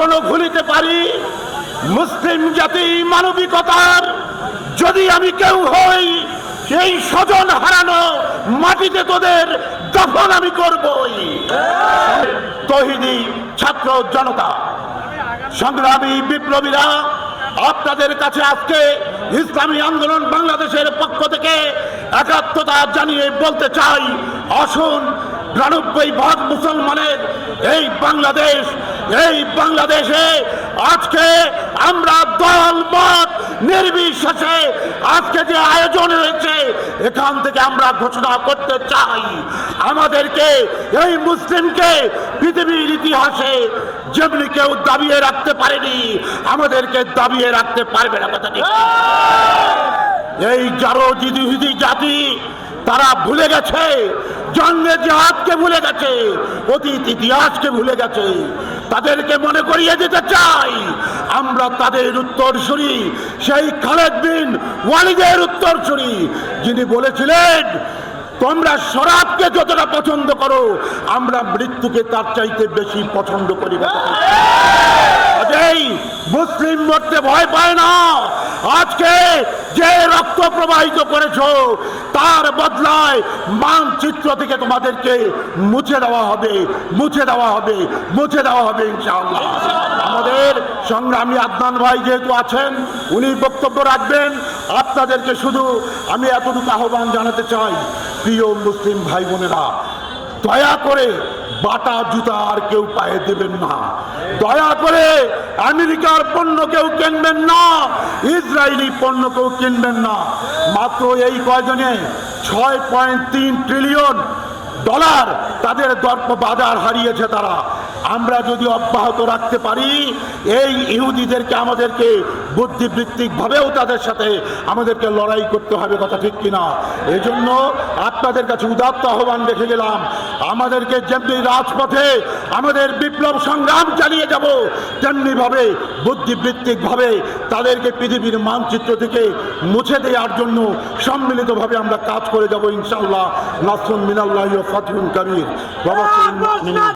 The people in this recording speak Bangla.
কখনো ভুলিতে পারি, মুসলিম জাতি মানবিকতার। যদি আমি কেউ হই এই স্বজন হারানো মাটিতে তোদের দফন আমি করবই। তহিদি, ছাত্র জনতা, সংগ্রামী বিপ্লবীরা, আপনাদের কাছে আজকে ইসলামী আন্দোলন বাংলাদেশের পক্ষ থেকে একাত্মতা জানিয়ে বলতে চাই, আসুন, বিরানব্বই ভাগ মুসলমানের এই বাংলাদেশ এই বাংলাদেশে আজকে আমরা দল মত নির্বিশেষে আজকে যে আয়োজন হয়েছে, এখান থেকে আমরা ঘোষণা করতে চাই। আমাদেরকে, এই মুসলিমকে পৃথিবীর ইতিহাসে যেমনি কেউ দাবিয়ে রাখতে পারেনি, আমাদেরকে দাবিয়ে রাখতে পারবে না কথা এই যারো জিদিহিদি জাতি, তারা ভুলে গেছে, জন্মে জাহাজকে ভুলে গেছে, অতীত ইতিহাসকে ভুলে গেছে। তাদেরকে মনে করিয়ে দিতে চাই। আমরা তাদের উত্তর শুনি। সেই খালেদ বিন ওয়ালিদের উত্তর শুনি। যিনি বলেছিলেন, তোমরা শরাবকে যতটা পছন্দ করো, আমরা মৃত্যুকে তার চাইতে বেশি পছন্দ করি কাজেই মুসলিম মরতে ভয় পায় না। আজকে যে রক্ত প্রবাহিত করেছ, তার বদলায় মানচিত্র থেকে তোমাদেরকে মুছে দেওয়া হবে, মুছে দেওয়া হবে, মুছে দেওয়া হবে ইনশাআল্লাহ। আমাদের সংগ্রামী আদনান ভাই যেহেতু আছেন, উনি বক্তব্য রাখবেন। আপনাদেরকে শুধু আমি এতটুকু আহ্বান জানাতে চাই, প্রিয় মুসলিম ভাই বোনেরা, দয়া করে বাটা জুতা আর কেউ পায়ে দেবেন না। দয়া করে আমেরিকার পণ্য কেউ কিনবেন না, ইসরায়েলি পণ্য কেউ কিনবেন না। মাত্র এই কয়জনে ছয় পয়েন্ট তিন ট্রিলিয়ন ডলার তাদের দর্প বাজার হারিয়েছে তারা। আমরা যদি অব্যাহত রাখতে পারি এই ইহুদিদেরকে আমাদেরকে বুদ্ধিবৃত্তিক ভাবেও তাদের সাথে আমাদেরকে লড়াই করতে হবে কথা ঠিক কিনা? এই জন্য আপনাদের কাছে উদাত্ত আহ্বান রেখে গেলাম আমাদেরকে যেমনি রাজপথে আমাদের বিপ্লব সংগ্রাম চালিয়ে যাব তেমনি ভাবে বুদ্ধিবৃত্তিক ভাবে তাদেরকে পৃথিবীর মানচিত্র থেকে মুছে দেওয়ার জন্য সম্মিলিতভাবে আমরা কাজ করে যাব ইনশাল্লাহ নাসরুন মিনাল্লাহ ফাতহুন কবির। বাবা